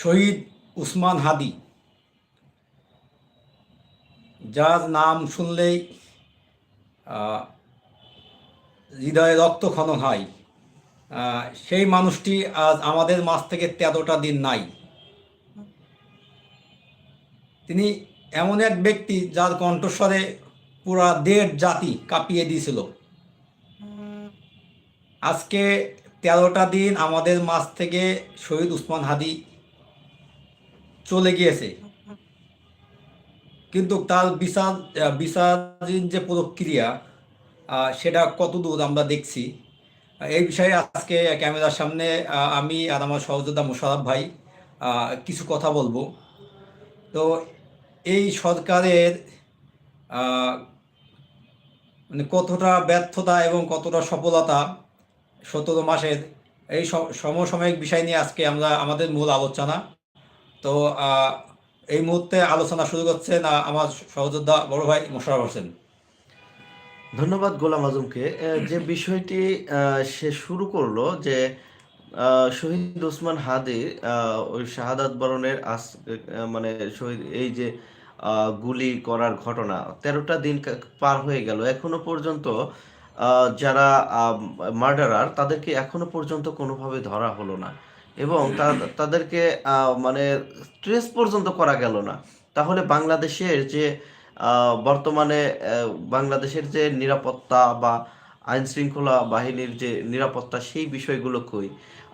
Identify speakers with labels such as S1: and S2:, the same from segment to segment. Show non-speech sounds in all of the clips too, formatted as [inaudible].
S1: শহীদ উসমান হাদি। যার নাম শুনলেই হৃদয়ে রক্তক্ষরণ হয়। সেই মানুষটি আজ আমাদের মাস থেকে তেরোটা দিন নাই। তিনি এমন এক ব্যক্তি যার কণ্ঠস্বরে পুরা দেড় জাতি কাঁপিয়ে দিয়েছিল। আজকে তেরোটা দিন আমাদের মাঝ থেকে শহীদ উসমান হাদি চলে গিয়েছে। কিন্তু তার বিচার আহ, যে প্রক্রিয়া সেটা কতদূর আমরা দেখছি? এই বিষয়ে আজকে ক্যামেরার সামনে আমি আর আমার সহযোদ্ধা মোশারফ ভাই কিছু কথা বলব। তো এই সরকারের মানে কতটা ব্যর্থতা এবং কতটা সফলতা সতেরো মাসের এই সম- সমসাময়িক বিষয় নিয়ে আজকে আমরা আমাদের মূল আলোচনা। তো এই মুহূর্তে আলোচনা শুরু করছেন আমার সহযোদ্ধা বড় ভাই মোশারফ হোসেন।
S2: ধন্যবাদ গোলাম আজমকে। যে বিষয়টি সে শুরু করল যে শহীদ ওসমান হাদি ওই শাহাদাত বরণের আস মানে শহীদ, এই যে গুলি করার ঘটনা, তেরোটা দিন পার হয়ে গেল। এখনও পর্যন্ত যারা মার্ডারার, তাদেরকে এখনও পর্যন্ত কোনোভাবে ধরা হলো না। এবং তাদেরকে মানে ট্রেস পর্যন্ত করা গেল না। তাহলে বাংলাদেশের যে বর্তমানে বাংলাদেশের যে নিরাপত্তা বা আইন শৃঙ্খলা বাহিনীর যে নিরাপত্তা, সেই বিষয়গুলো কই?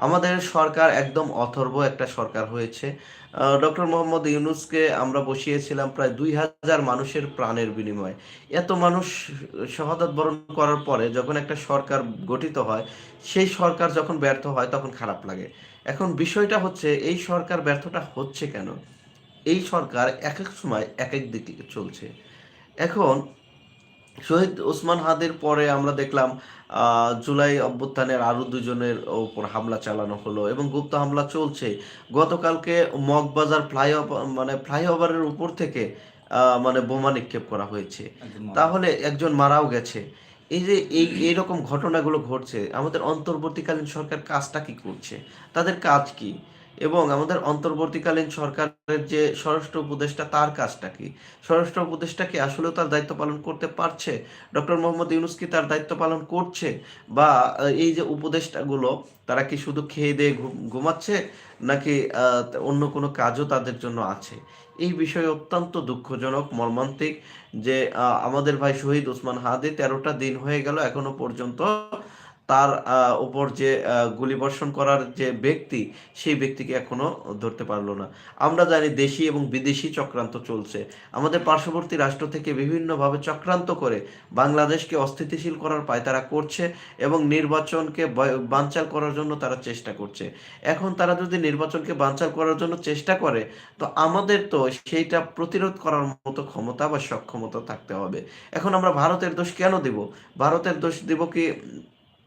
S2: আমাদের সরকার একদম অথর্ব একটা সরকার হয়েছে। ডক্টর মোহাম্মদ ইউনুসকে আমরা বসিয়েছিলাম প্রায় দুই হাজার মানুষের প্রাণের বিনিময়ে। এত মানুষ শাহাদাত বরণ করার পরে যখন একটা সরকার গঠিত হয়, সেই সরকার যখন ব্যর্থ হয়, তখন খারাপ লাগে। এখন বিষয়টা হচ্ছে এই সরকার ব্যর্থটা হচ্ছে কেন? এই সরকার এক এক সময় এক এক দিকে চলছে। এখন শহীদ ওসমান হাদির পরে আমরা দেখলাম জুলাই অভ্যুত্থানের আরও দুজনের ওপর হামলা চালানো হলো এবং গুপ্ত হামলা চলছে। গতকালকে মগবাজার ফ্লাইওভার মানে ফ্লাইওভারের উপর থেকে আহ, মানে বোমা নিক্ষেপ করা হয়েছে। তাহলে একজন মারাও গেছে। এই যে এই, এইরকম ঘটনাগুলো ঘটছে, আমাদের অন্তর্বর্তীকালীন সরকার কাজটা কি করছে? তাদের কাজ কি? এবং আমাদের অন্তর্বর্তীকালীন সরকারের যে স্বরাষ্ট্র উপদেষ্টা, তার কাজটা কি? স্বরাষ্ট্র উপদেষ্টা কি আসলেও তার দায়িত্ব পালন করতে পারছে? ডক্টর মোহাম্মদ ইউনুস কি তার দায়িত্ব পালন করছে? বা এই যে উপদেষ্টাগুলো, তারা কি শুধু খেয়ে দিয়ে ঘুমাচ্ছে? নাকি অন্য কোনো কাজও তাদের জন্য আছে? এই বিষয়ে অত্যন্ত দুঃখজনক, মর্মান্তিক যে আমাদের ভাই শহীদ ওসমান হাদি তেরোটা দিন হয়ে গেল এখনও পর্যন্ত তার উপর যে গুলিবর্ষণ করার যে ব্যক্তি, সেই ব্যক্তিকে এখনও ধরতে পারল না। আমরা জানি দেশি এবং বিদেশি চক্রান্ত চলছে। আমাদের পার্শ্ববর্তী রাষ্ট্র থেকে বিভিন্নভাবে চক্রান্ত করে বাংলাদেশকে অস্থিতিশীল করার পায়তারা করছে এবং নির্বাচনকে বানচাল করার জন্য তারা চেষ্টা করছে। এখন তারা যদি নির্বাচনকে বানচাল করার জন্য চেষ্টা করে, তো আমাদের তো সেইটা প্রতিরোধ করার মতো ক্ষমতা বা সক্ষমতা থাকতে হবে। এখন আমরা ভারতের দোষ কেন দেব? ভারতের দোষ দেব কি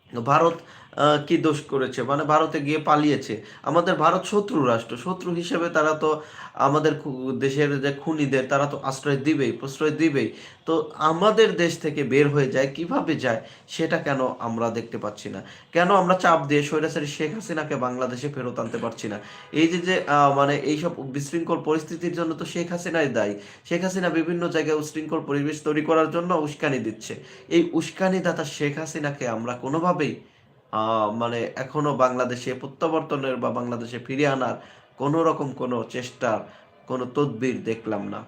S2: ভারত আহ, কি দোষ করেছে? মানে ভারতে গিয়ে পালিয়েছে। আমাদের ভারত শত্রু রাষ্ট্র। শত্রু হিসেবে তারা তো আমাদের দেশের যে খুনিদের, তারা তো আশ্রয় দিবেই, প্রশ্রয় দিবেই। তো আমাদের দেশ থেকে বের হয়ে যায়, কীভাবে যায়, সেটা কেন আমরা দেখতে পাচ্ছি না? কেন আমরা চাপ দিয়ে স্বৈরাচারী শেখ হাসিনাকে বাংলাদেশে ফেরত আনতে পারছি না? এই যে যে মানে এইসব বিশৃঙ্খল পরিস্থিতির জন্য তো শেখ হাসিনাই দায়ী। শেখ হাসিনা বিভিন্ন জায়গায় উশৃঙ্খল পরিবেশ তৈরি করার জন্য উস্কানি দিচ্ছে। এই উস্কানিদাতা শেখ হাসিনাকে আমরা কোনোভাবেই মানে এখনও বাংলাদেশে প্রত্যাবর্তনের বা বাংলাদেশে ফিরিয়ে আনার কোনো রকম কোনো চেষ্টার কোনো তদবির দেখলাম না।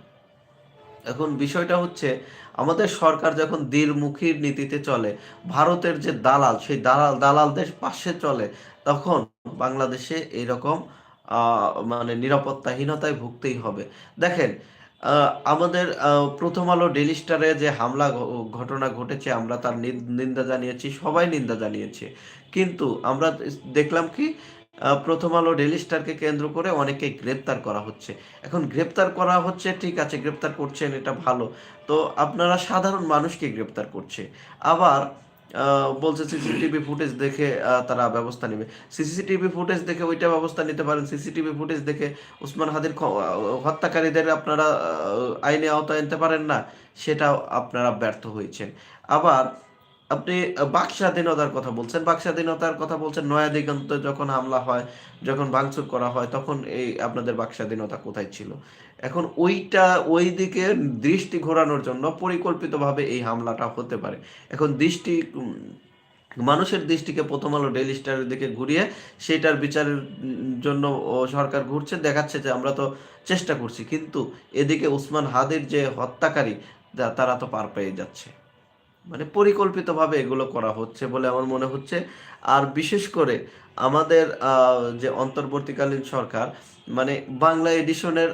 S2: এখন বিষয়টা হচ্ছে আমাদের সরকার যখন দ্বিমুখীর নীতিতে চলে ভারতের যে দালাল সেই দালাল দালালদের পাশে চলে তখন বাংলাদেশে এইরকম আহ, মানে নিরাপত্তাহীনতায় ভুগতেই হবে। দেখেন আমাদের প্রথম আলো ডেলি স্টারে যে হামলা ঘটনা ঘটেছে আমরা তার নিন- নিন্দা জানিয়েছি সবাই নিন্দা জানিয়েছে। কিন্তু আমরা দেখলাম কি প্রথম আলো ডেলি স্টারকে কেন্দ্র করে অনেকেই গ্রেপ্তার করা হচ্ছে। এখন গ্রেপ্তার করা হচ্ছে, ঠিক আছে, গ্রেপ্তার করছেন, এটা ভালো। তো আপনারা সাধারণ মানুষকে গ্রেপ্তার করছে। আবার বলছে সিসিটিভি ফুটেজ দেখে তারা ব্যবস্থা নেবে। সিসিটিভি ফুটেজ দেখে ওইটা ব্যবস্থা নিতে পারেন। সিসিটিভি ফুটেজ দেখে উসমান হাদির হত্যাকারীদের আপনারা আইনে আওতায় আনতে পারেন না, সেটাও আপনারা ব্যর্থ হয়েছেন। আবার আপনি বাক স্বাধীনতার কথা বলছেন। বাক স্বাধীনতার কথা বলছেন, নয়া দিগন্ত যখন হামলা হয়, যখন ভাঙচুর করা হয়, তখন এই আপনাদের বাক স্বাধীনতা কোথায় ছিল? এখন ওইটা, ওই দিকে দৃষ্টি ঘোরানোর জন্য পরিকল্পিতভাবে এই হামলাটা হতে পারে। এখন দৃষ্টি মানুষের দৃষ্টিকে প্রথম আলো ডেইলি স্টারের দিকে ঘুরিয়ে সেটার বিচারের জন্য সরকার ঘুরছে। দেখাচ্ছে যে আমরা তো চেষ্টা করছি, কিন্তু এদিকে উসমান হাদির যে হত্যাকারী তারা তো পার পেয়ে যাচ্ছে। মানে পরিকল্পিতভাবে এগুলো করা হচ্ছে বলে আমার মনে হচ্ছে। আর বিশেষ করে আমাদের যে অন্তর্বর্তীকালীন সরকার মানে বাংলা এডিশনের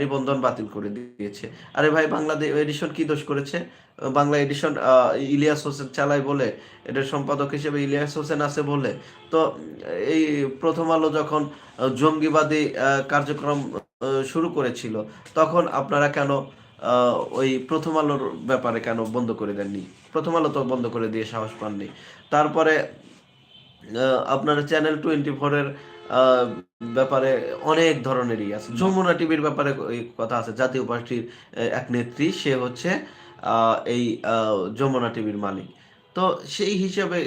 S2: নিবন্ধন বাতিল করে দিয়েছে। আরে ভাই, বাংলা এডিশন কি দোষ করেছে? বাংলা এডিশন ইলিয়াস হোসেন চালায় বলে এটার সম্পাদক হিসেবে ইলিয়াস হোসেন আছে বলে। তো এই প্রথম আলো যখন জঙ্গিবাদী কার্যক্রম শুরু করেছিল, তখন আপনারা কেন ওই প্রথম আলোর ব্যাপারে কেন বন্ধ করে দেননি? প্রথম আলো তো বন্ধ করে দিয়ে সাহস পাননি। তারপরে আপনার চ্যানেল টোয়েন্টি ফোরের ব্যাপারে অনেক ধরনেরই আছে। যমুনা টিভির ব্যাপারে কথা আছে। জাতীয় পার্টির এক নেত্রী সে হচ্ছে এই যমুনা টিভির মালিক। তো সেই হিসাবে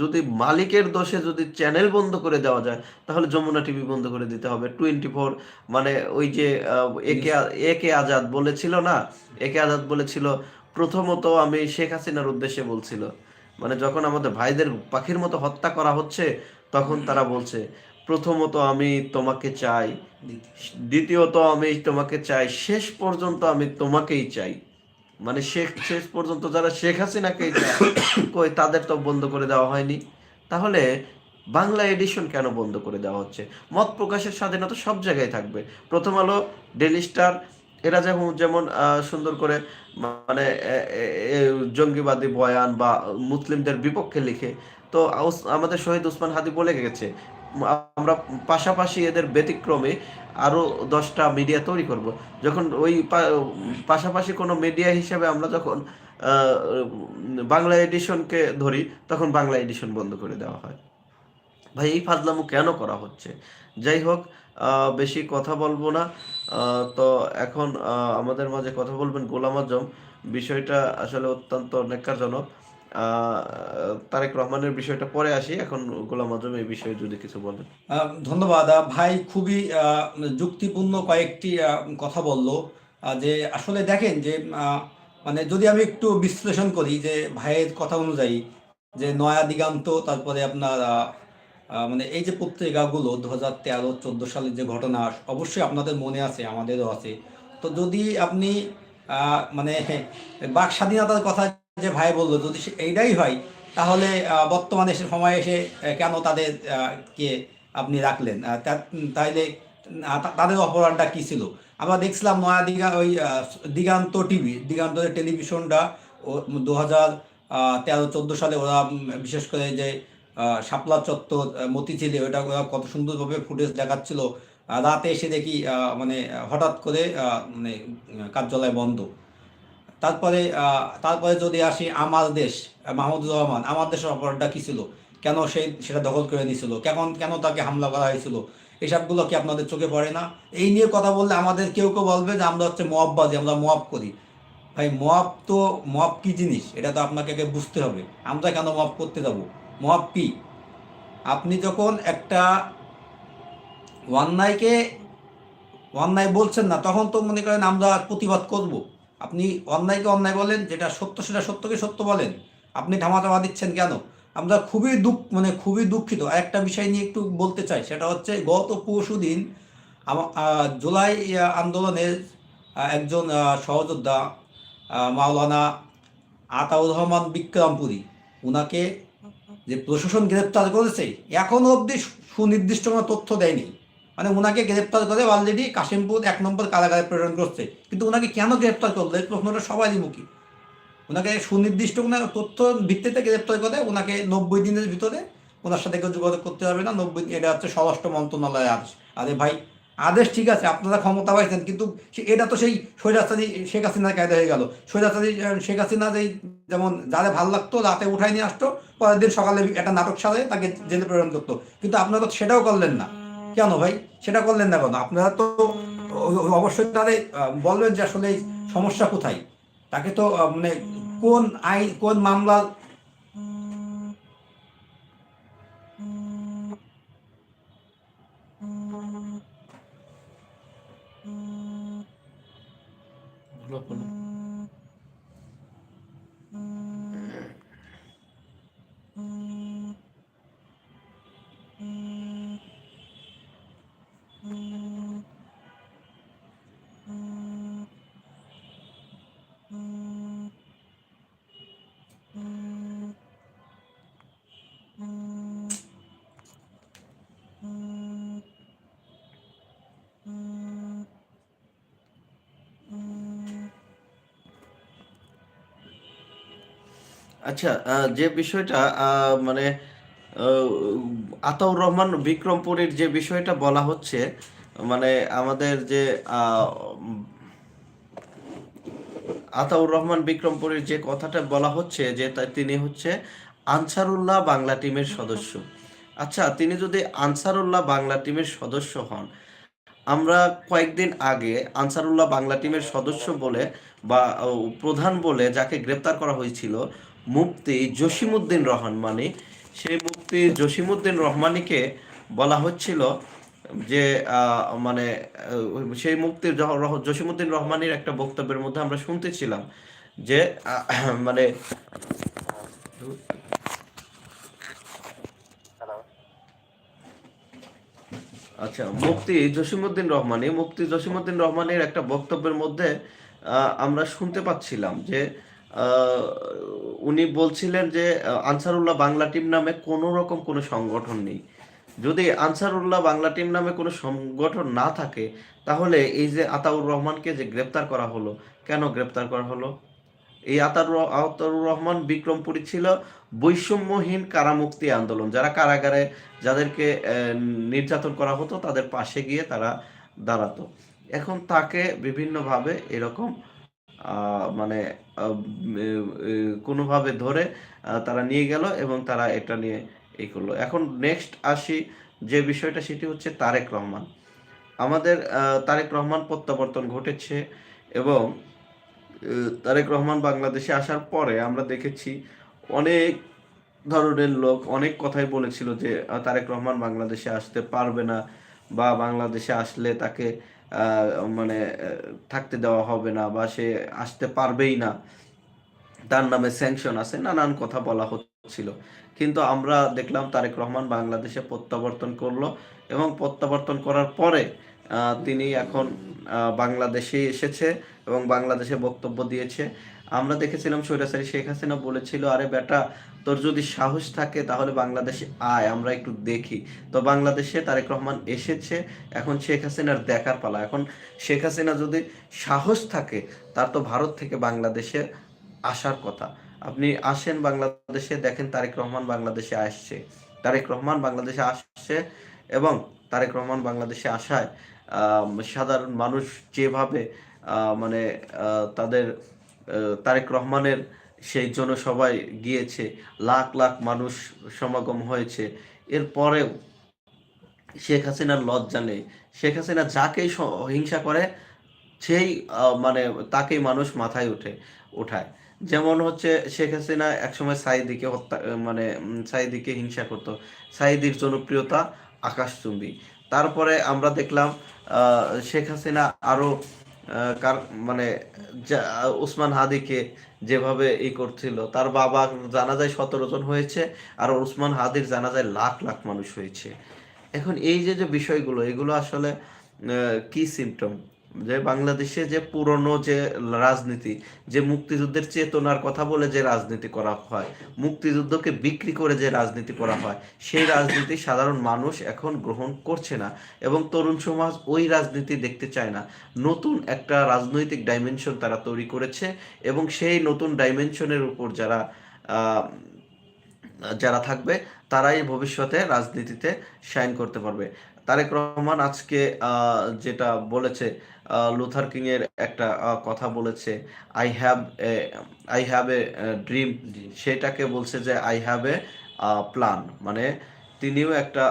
S2: যদি মালিকের দোষে যদি চ্যানেল বন্ধ করে দেওয়া যায় তাহলে যমুনা টিভি বন্ধ করে দিতে হবে। টোয়েন্টি ফোর মানে ওই যে একে একে আজাদ বলেছিল না? একে আজাদ বলেছিল প্রথমত আমি শেখ হাসিনার উদ্দেশ্যে বলছিল। মানে যখন আমাদের ভাইদের পাখির মতো হত্যা করা হচ্ছে তখন তারা বলছে প্রথমত আমি তোমাকে চাই দ্বিতীয়ত আমি তোমাকে চাই শেষ পর্যন্ত আমি তোমাকেই চাই। মানে শেখ, শেষ পর্যন্ত যারা শেখ হাসিনাকেই চায় [coughs] কই তাদের তো বন্ধ করে দেওয়া হয়নি। তাহলে বাংলা এডিশন কেন বন্ধ করে দেওয়া হচ্ছে? মত প্রকাশের স্বাধীনতা সব জায়গায় থাকবে। প্রথম আলো ডেলি স্টার এরা যেমন যেমন সুন্দর করে মানে জঙ্গিবাদী বয়ান বা মুসলিমদের বিপক্ষে লিখে, তো আমাদের শহীদ উসমান হাদি বলে গেছে আমরা পাশাপাশি এদের ব্যতিক্রমে আরও দশটা মিডিয়া তৈরি করব। যখন ওই পাশাপাশি কোনো মিডিয়া হিসেবে আমরা যখন বাংলা এডিশনকে ধরি, তখন বাংলা এডিশন বন্ধ করে দেওয়া হয়। ভাই, এই ফাজলামো কেন করা হচ্ছে? যাই হোক বেশি কথা বলব না। তো এখন আমাদের মাঝে কথা বলবেন গোলাম আজম। বিষয়টা আসলে অত্যন্ত নেকারজনক। তারেক রহমানের বিষয়টা পরে আসি। এখন গোলাম আজম এই বিষয়ে যদি কিছু বলেন।
S1: ধন্যবাদ। ভাই খুবই যুক্তিপূর্ণ কয়েকটি কথা বলল। যে আসলে দেখেন যে মানে যদি আমি একটু বিশ্লেষণ করি যে ভাইয়ের কথা অনুযায়ী যে নয়া দিগান্ত, তারপরে আপনার মানে এই যে পত্রিকাগুলো দু হাজার তেরো, চোদ্দ সালের যে ঘটনা, অবশ্যই আপনাদের মনে আছে, আমাদেরও আছে। তো যদি আপনি মানে বাক স্বাধীনতার কথা যে ভাই বলল, যদি এইটাই হয়, তাহলে বর্তমানে সময়ে এসে কেন তাদের কে আপনি রাখলেন? তাইলে তাদের অপরাধটা কি ছিল? আমরা দেখছিলাম নয়া দিগা ওই দিগান্ত টিভি দিগান্ত টেলিভিশনটা, ও দু হাজার তেরো, চোদ্দ সালে ওরা বিশেষ করে যে শাপলা চত্বর মতিঝিলে, ওটা ওরা কত সুন্দরভাবে ফুটেজ দেখাচ্ছিল। রাতে এসে দেখি মানে হঠাৎ করে মানে কার্যালয় বন্ধ। তারপরে তারপরে যদি আসি আমার দেশ, মাহমুদুর রহমান, আমার দেশের অপরাধটা কি ছিল? কেন সে, সেটা দখল করে নিয়েছিল কেমন, কেন তাকে হামলা করা হয়েছিল? এসবগুলো কি আপনাদের চোখে পড়ে না? এই নিয়ে কথা বললে আমাদের কেউ কেউ বলবে যে আমরা হচ্ছে মববাজি আমরা মব করি। ভাই মব তো মব কি জিনিস? এটা তো আপনাকে আগে বুঝতে হবে। আমরা কেন মব করতে যাব? মব কি? আপনি যখন একটা অন্যায়কে অন্যায় বলছেন না, তখন তো মনে করেন আমরা প্রতিবাদ করব। আপনি অন্যায়কে অন্যায় বলেন, যেটা সত্য সেটা সত্যকে সত্য বলেন, আপনি ধামাচাপা দিচ্ছেন কেন? আমরা খুবই দুঃখ মানে খুবই দুঃখিত। একটা বিষয় নিয়ে একটু বলতে চাই, সেটা হচ্ছে গত পরশু দিন জুলাই আন্দোলনের একজন সহযোদ্ধা মাওলানা আতাউর রহমান বিক্রমপুরী ওনাকে যে প্রশাসন গ্রেপ্তার করেছে, এখনও অবধি সুনির্দিষ্ট কোনো তথ্য দেয়নি। মানে ওনাকে গ্রেপ্তার করে অলরেডি কাশিমপুর এক নম্বর কারাগারে প্রেরণ করছে। কিন্তু ওনাকে কেন গ্রেপ্তার করল? এই প্রশ্নটা সবারই মুখী। ওনাকে সুনির্দিষ্ট কোনো তথ্য ভিত্তিতে গ্রেপ্তার করে ওনাকে নব্বই দিনের ভিতরে ওনার সাথে কেউ যোগাযোগ করতে হবে না। নব্বই এটা হচ্ছে স্বরাষ্ট্র মন্ত্রণালয়ের আদেশ। আরে ভাই, আদেশ ঠিক আছে, আপনারা ক্ষমতা পাইছেন, কিন্তু এটা তো সেই সৈরাস্তাদি শেখ হাসিনার কায়দা হয়ে গেল। সৈরাস্তাদি শেখ হাসিনা যেই যেমন যারা ভালো লাগতো, রাতে উঠাই নিয়ে আসতো, পরের দিন সকালে একটা নাটক সাজে তাকে জেলে প্রেরণ করতো। কিন্তু আপনারা তো সেটাও করলেন না। কেন ভাই? সেটা করলেন না কেন? আপনারা তো, অবশ্যই তাদের বলবেন যে আসলে সমস্যা কোথায়? তাকে তো মানে কোন আইন, কোন মামলা
S2: আচ্ছা যে বিষয়টা মানে আতাউর রহমান বিক্রমপুরীর যে বিষয়টা বলা হচ্ছে মানে আমাদের যে আতাউর রহমান বিক্রমপুরীর যে কথাটা বলা হচ্ছে, যে তিনি হচ্ছে আনসারুল্লাহ বাংলা টিমের সদস্য। আচ্ছা তিনি যদি আনসারুল্লাহ বাংলা টিমের সদস্য হন, আমরা কয়েকদিন আগে আনসারুল্লাহ বাংলা টিমের সদস্য বলে বা প্রধান বলে যাকে গ্রেপ্তার করা হয়েছিল মুফতি জসিমউদ্দিন রহমানি। সেই মুফতি জসিমুদ্দিন রহমানিকে বলা হচ্ছিল যে মানে সেই মুফতি জসিমউদ্দিন রহমানির একটা বক্তব্যের মধ্যে আমরা শুনতেছিলাম যে মানে আচ্ছা মুক্তি জসিমুদ্দিন রহমানি মুক্তি জসিমউদ্দিন রহমানের একটা বক্তব্যের মধ্যে আমরা শুনতে পাচ্ছিলাম যে উনি বলছিলেন যে আনসারুল্লাহ বাংলা টিম নামে কোনো রকম কোনো সংগঠন নেই। যদি আনসারুল্লাহ বাংলা টিম নামে কোনো সংগঠন না থাকে, তাহলে এই যে আতাউর রহমানকে যে গ্রেপ্তার করা হলো, কেন গ্রেপ্তার করা হলো? এই আতার আতাউর রহমান বিক্রমপুরী ছিল বৈষম্যহীন কারামুক্তি আন্দোলন। যারা কারাগারে যাদেরকে নির্যাতন করা হতো, তাদের পাশে গিয়ে তারা দাঁড়াতো। এখন তাকে বিভিন্নভাবে এরকম মানে কোনোভাবে ধরে তারা নিয়ে গেল এবং তারা এটা নিয়ে এই করল। এখন নেক্সট আসি যে বিষয়টা, সেটি হচ্ছে তারেক রহমান। আমাদের তারেক রহমান প্রত্যাবর্তন ঘটেছে এবং তারেক রহমান বাংলাদেশে আসার পরে আমরা দেখেছি অনেক ধরনের লোক অনেক কথাই বলেছিল যে তারেক রহমান বাংলাদেশে আসতে পারবে না বা বাংলাদেশে আসলে তাকে মানে থাকতে দেওয়া হবে না বা সে আসতে পারবেই না। তার নামে স্যাংশন আছে, নানান কথা বলা হচ্ছিল। কিন্তু আমরা দেখলাম তারেক রহমান বাংলাদেশে প্রত্যাবর্তন করল এবং প্রত্যাবর্তন করার পরে তিনি এখন বাংলাদেশে এসেছে এবং বাংলাদেশে বক্তব্য দিয়েছে। আমরা দেখেছিলাম স্বৈরাচারী শেখ হাসিনা বলেছিল, আরে বেটা, তোর যদি সাহস থাকে তাহলে বাংলাদেশে আয়, আমরা একটু দেখি। তো বাংলাদেশে তারেক রহমান এসেছে, এখন শেখ হাসিনার দেখার পালা। এখন শেখ হাসিনা যদি সাহস থাকে, তার তো ভারত থেকে বাংলাদেশে আসার কথা। আপনি আসেন বাংলাদেশে, দেখেন তারেক রহমান বাংলাদেশে আসছে। তারেক রহমান বাংলাদেশে আসছে এবং তারেক রহমান বাংলাদেশে আসায়। সাধারণ মানুষ যেভাবে মানে তাদের তারেক রহমানের সেই জনসভায় গিয়েছে, লাখ লাখ মানুষ সমাগম হয়েছে, এরপরেও শেখ হাসিনার লজ্জা নেই। শেখ হাসিনা যাকেই হিংসা করে, সেই মানে তাকেই মানুষ মাথায় উঠে উঠায় যেমন হচ্ছে শেখ হাসিনা একসময় সাইদিকে হত্যা মানে সাইদিকে হিংসা করতো। সাইদির জনপ্রিয়তা আকাশচুম্বী। তারপরে আমরা দেখলাম শেখ হাসিনা আরও কার মানে ওসমান হাদিকে যেভাবে ই করছিল, তার বাবা জানা যায় সতেরো জন হয়েছে আর ওসমান হাদির জানা যায় লাখ লাখ মানুষ হয়েছে। এখন এই যে যে বিষয়গুলো, এগুলো আসলে কি সিমটম যে বাংলাদেশে যে পুরনো যে রাজনীতি, যে মুক্তিযুদ্ধের চেতনার কথা বলে যে রাজনীতি করা হয়, মুক্তিযুদ্ধকে বিক্রি করে যে রাজনীতি করা হয়, সেই রাজনীতি সাধারণ মানুষ এখন গ্রহণ করছে না এবং তরুণ সমাজ ওই রাজনীতি দেখতে চায় না। নতুন একটা রাজনৈতিক ডাইমেনশন তারা তৈরি করেছে এবং সেই নতুন ডাইমেনশনের উপর যারা যারা থাকবে, তারাই ভবিষ্যতে রাজনীতিতে সাইন করতে পারবে। তারেক রহমান আজকে যেটা বলেছে লুথার কিং এর একটা কথা বলেছে I have I have a dream সেটাকে বলছে যে আই হ্যাভ এ প্ল্যান মানে তিনিও একটা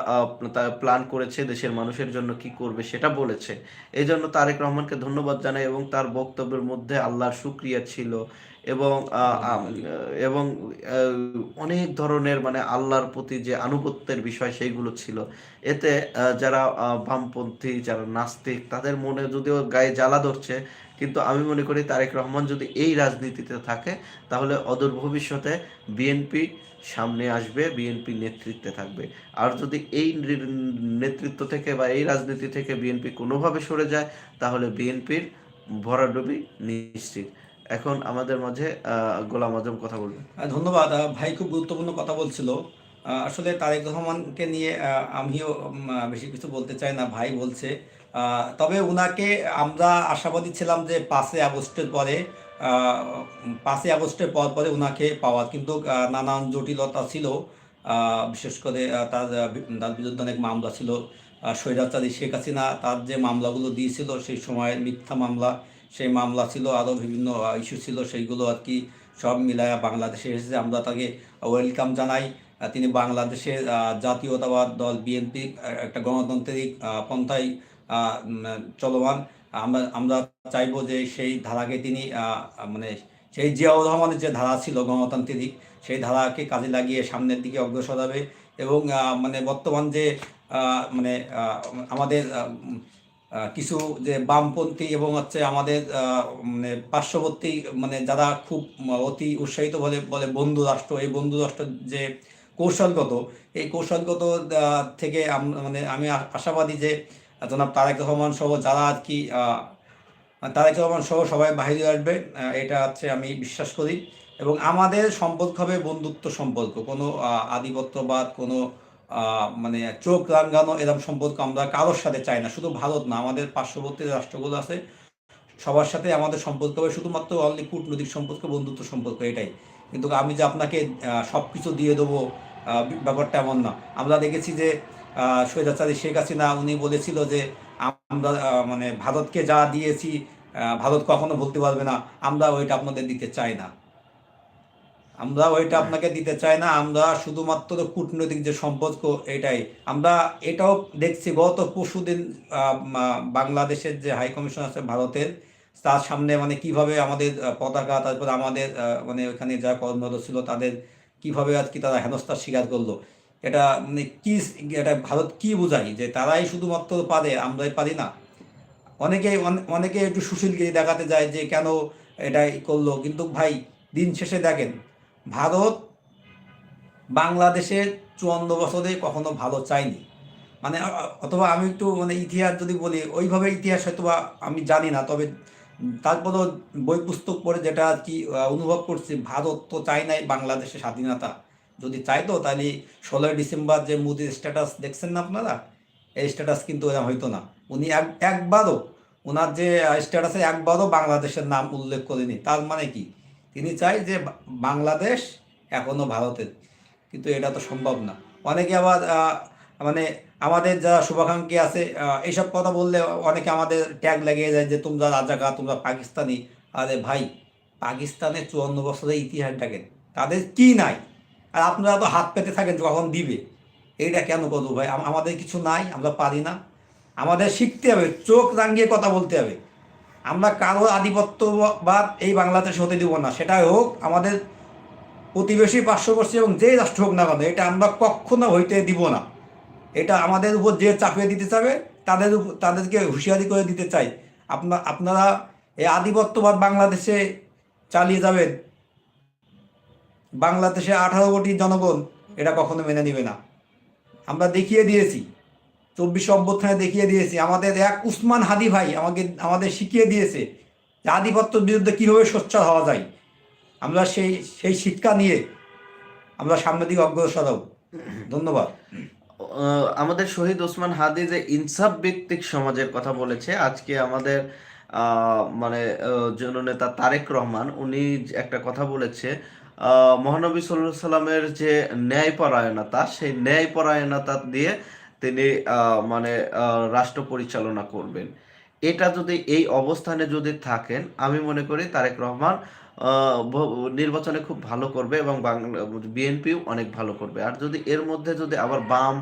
S2: প্ল্যান করেছে দেশের মানুষের জন্য কি করবে সেটা বলেছে। এই জন্য তারেক রহমানকে ধন্যবাদ জানাই এবং তার বক্তব্যের মধ্যে আল্লাহর শুক্রিয়া ছিল। এবং এবং অনেক ধরনের মানে আল্লাহর প্রতি যে আনুগত্যের বিষয় সেইগুলো ছিল। এতে যারা বামপন্থী যারা নাস্তিক তাদের মনে যদিও গায়ে জ্বালা ধরছে কিন্তু আমি মনে করি তারেক রহমান যদি এই রাজনীতিতে থাকে তাহলে অদূর ভবিষ্যতে বিএনপি সামনে আসবে বিএনপি নেতৃত্বে থাকবে। আর যদি এই নেতৃত্ব থেকে বা এই রাজনীতি থেকে বিএনপি কোনোভাবে সরে যায় তাহলে বিএনপির ভরাডুবি নিশ্চিত। এখন আমাদের মাঝে গোলাম আজম কথা বলবেন।
S1: আহ, ধন্যবাদ। ভাই খুব গুরুত্বপূর্ণ কথা বলছিল। আসলে তারেক রহমানকে নিয়ে আমিও বেশি কিছু বলতে চাই না ভাই বলছে। তবে উনাকে আমরা আশাবাদী ছিলাম যে পাঁচই আগস্টের পরে পাঁচই আগস্টের পর পরে উনাকে পাওয়া কিন্তু নানান জটিলতা ছিল। বিশেষ করে তার তার বিরুদ্ধে অনেক মামলা ছিল। স্বৈরাচারী শেখ হাসিনা তার যে মামলাগুলো দিয়েছিল সেই সময় মিথ্যা মামলা সেই মামলা ছিল, আরও বিভিন্ন ইস্যু ছিল, সেইগুলো আর কি সব মিলায়া বাংলাদেশে এসেছে। আমরা তাকে ওয়েলকাম জানাই। তিনি বাংলাদেশের জাতীয়তাবাদ দল বিএনপি একটা গণতান্ত্রিক পন্থায় চলমান। আমরা আমরা চাইব যে সেই ধারাকে তিনি মানে সেই জিয়াউর রহমানের যে ধারা ছিল গণতান্ত্রিক, সেই ধারাকে কাজে লাগিয়ে সামনের দিকে অগ্রসর হবে। এবং মানে বর্তমান যে মানে আমাদের কিছু যে বামপন্থী এবং হচ্ছে আমাদের মানে পার্শ্ববর্তী মানে যারা খুব অতি উৎসাহিত বলে বলে বন্ধু রাষ্ট্র, এই বন্ধু রাষ্ট্র যে কৌশলগত, এই কৌশলগত থেকে মানে আমি আশাবাদী যে, জনাব তারেক রহমান সহ যারা আর কি তারেক রহমান সহ সবাই বাইরে আসবে এটা হচ্ছে আমি বিশ্বাস করি। এবং আমাদের সম্পর্ক হবে বন্ধুত্ব সম্পর্ক। কোনো আধিপত্যবাদ, কোনো মানে চোখ রাঙ্গানো এরকম সম্পর্ক আমরা কারোর সাথে চাই না, শুধু ভারত না, আমাদের পার্শ্ববর্তী রাষ্ট্রগুলো আছে, সবার সাথে আমাদের সম্পর্ক হবে শুধুমাত্র অনলি কূটনৈতিক সম্পর্ক, বন্ধুত্ব সম্পর্ক এটাই। কিন্তু আমি যে আপনাকে সব কিছু দিয়ে দেবো ব্যাপারটা এমন না। আমরা দেখেছি যে স্বৈরাচারী শেখ হাসিনা, উনি বলেছিল যে, আমরা মানে ভারতকে যা দিয়েছি ভারত কখনো বলতে পারবে না আমরা ওইটা আপনাদের দিতে চাই না। আমরা ওইটা আপনাকে দিতে চাই না, আমরা শুধুমাত্র কূটনৈতিক যে সম্পর্ক এটাই। আমরা এটাও দেখছি, গত পরশুদিন বাংলাদেশের যে হাই কমিশন আছে ভারতের, তার সামনে মানে কীভাবে আমাদের পতাকা, তারপর আমাদের মানে ওখানে যা কর্মরত ছিল তাদের কীভাবে আর কি তারা হেনস্থার স্বীকার করল। এটা মানে কি, এটা ভারত কি বোঝায় যে তারাই শুধুমাত্র পারে, আমরাই পারি না? অনেকে অনে- অনেকে একটু সুশীলগিরি দেখাতে যায় যে কেন এটাই করল, কিন্তু ভাই দিন শেষে দেখেন ভারত বাংলাদেশের চুয়ান্ন বছরে কখনো ভালো চাইনি মানে অথবা আমি একটু মানে ইতিহাস যদি বলি, ওইভাবে ইতিহাস হয়তো বা আমি জানি না, তবে তারপরও বই পুস্তক পড়ে যেটা আর কি অনুভব করছি, ভারত তো চায় নাই বাংলাদেশের স্বাধীনতা। যদি চাইতো তাহলে ষোলোই ডিসেম্বর যে মোদির স্ট্যাটাস দেখছেন না আপনারা? এই স্ট্যাটাস কিন্তু এরকম হইতো না। উনি এক, একবারও ওনার যে স্ট্যাটাসে একবারও বাংলাদেশের নাম উল্লেখ করেনি। তার মানে কি? তিনি চাই যে বাংলাদেশ এখনও ভারতের কিন্তু এটা তো সম্ভব না। অনেকে আবার মানে আমাদের যারা শুভাকাঙ্ক্ষী আছে এইসব কথা বললে অনেকে আমাদের ট্যাগ লাগিয়ে যায় যে, তোমরা রাজাকা তোমরা পাকিস্তানি। আরে ভাই, পাকিস্তানের চুয়ান্ন বছরের ইতিহাস দেখেন তাদের কি নাই? আর আপনারা তো হাত পেতে থাকেন কখন দিবে। এইটা কেন করব ভাই? আমাদের কিছু নাই, আমরা পারি না। আমাদের শিখতে হবে, চোখ রাঙিয়ে কথা বলতে হবে। আমরা কারও আধিপত্যবাদ এই বাংলাদেশ হতে দিব না। সেটাই হোক, আমাদের প্রতিবেশী পার্শ্ববর্তী এবং যেই রাষ্ট্র হোক না কেন, এটা আমরা কখনো হইতে দিব না। এটা আমাদের উপর যে চাপিয়ে দিতে চাবে, তাদের তাদেরকে হুঁশিয়ারি করে দিতে চাই। আপনা আপনারা এই আধিপত্যবাদ বাংলাদেশে চালিয়ে যাবেন। বাংলাদেশে আঠারো কোটি জনগণ এটা কখনো মেনে নেবে না। আমরা দেখিয়ে দিয়েছি। চব্বিশ অভ্যুত্থানে দেখিয়ে দিয়েছি। আমাদের এক উসমান হাদি ভাই আমাকে, আমাদের শিখিয়ে দিয়েছে যে আধিপত্যের বিরুদ্ধে কীভাবে সোচ্চার হওয়া যায়। আমরা সেই সেই শিক্ষা নিয়ে আমরা সামনের দিকে অগ্রসর হব। ধন্যবাদ।
S2: আমাদের শহীদ ওসমান হাদি যে ইনসাফ ভিত্তিক সমাজের কথা বলেছে, আজকে আমাদের মানে জননেতা তারেক রহমান, উনি একটা কথা বলেছে মহানবী আলাইহি সাল্লামের যে ন্যায়পরায়ণতা, সেই ন্যায়পরায়ণতা দিয়ে তিনি মানে রাষ্ট্র পরিচালনা করবেন। এটা যদি এই অবস্থানে যদি থাকেন, আমি মনে করি তারেক রহমান নির্বাচনে খুব ভালো করবে এবং বিএনপিও অনেক ভালো করবে। আর যদি এর মধ্যে যদি আবার বাম,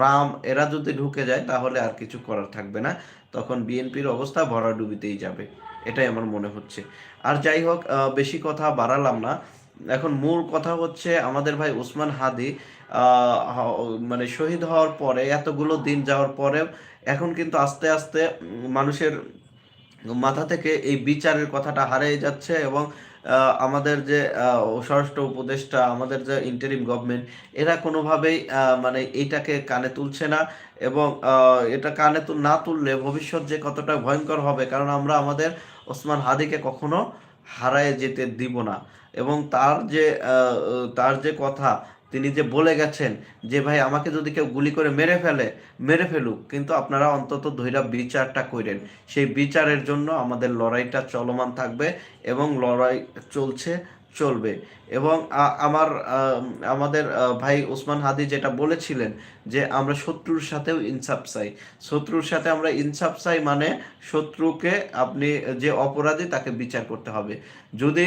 S2: রাম, এরা যদি ঢুকে যায়, তাহলে আর কিছু করার থাকবে না। তখন বিএনপির অবস্থা ভরাডুবিতেই যাবে। এটাই আমার মনে হচ্ছে। আর যাই হোক বেশি কথা বাড়ালাম না। এখন মূল কথা হচ্ছে আমাদের ভাই ওসমান হাদি মানে শহীদ হওয়ার পরে, এতগুলো দিন যাওয়ার পরে এখন কিন্তু আস্তে আস্তে মানুষের মাথা থেকে এই বিচারের কথাটা হারিয়ে যাচ্ছে এবং আমাদের যে স্বরাষ্ট্র উপদেষ্টা, আমাদের যে ইন্টারিম গভর্নমেন্ট এরা কোনোভাবেই মানে এইটাকে কানে তুলছে না এবং এটা কানে তুল, না তুললে ভবিষ্যৎ যে কতটা ভয়ঙ্কর হবে, কারণ আমরা আমাদের ওসমান হাদিকে কখনো হারায় যেতে দিব না। এবং তার যে তার যে কথা, তিনি যে বলে গেছেন যে, ভাই, আমাকে যদি কেউ গুলি করে মেরে ফেলে, মেরে ফেলুক, কিন্তু আপনারা অন্তত ধৈরা বিচারটা করেন সেই বিচারের জন্য আমাদের লড়াইটা চলমান থাকবে এবং লড়াই চলছে চলবে। এবং আমার আমাদের ভাই ওসমান হাদি যেটা বলেছিলেন যে আমরা শত্রুর সাথেও ইনসাফ চাই। শত্রুর সাথে আমরা ইনসাফ চাই মানে শত্রুকে আপনি যে অপরাধী তাকে বিচার করতে হবে। যদি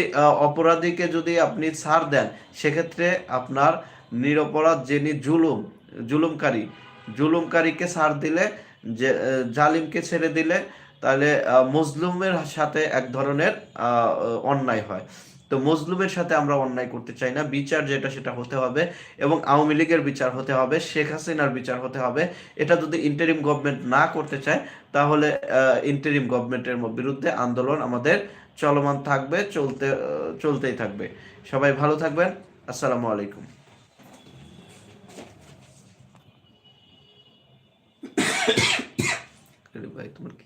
S2: অপরাধীকে যদি আপনি ছাড় দেন, সেক্ষেত্রে আপনার নিরপরাধ যিনি জুলুম, জুলুমকারী, জুলুমকারীকে ছাড় দিলে, যে জালিমকে ছেড়ে দিলে, তাহলে মজলুমের সাথে এক ধরনের অন্যায় হয়। তো মজলুমের সাথে আমরা অন্যায় করতে চাই না। বিচার যেটা, সেটা হতে হবে এবং আওয়ামী লীগের বিচার হতে হবে, শেখ হাসিনার বিচার হতে হবে। এটা যদি ইন্টারিম গভর্নমেন্ট না করতে চায়, তাহলে ইন্টারিম গভর্নমেন্টের বিরুদ্ধে আন্দোলন আমাদের চলমান থাকবে, চলতে চলতেই থাকবে। সবাই ভালো থাকবেন। আসসালামু আলাইকুম। [coughs] ভাই, তোমার কি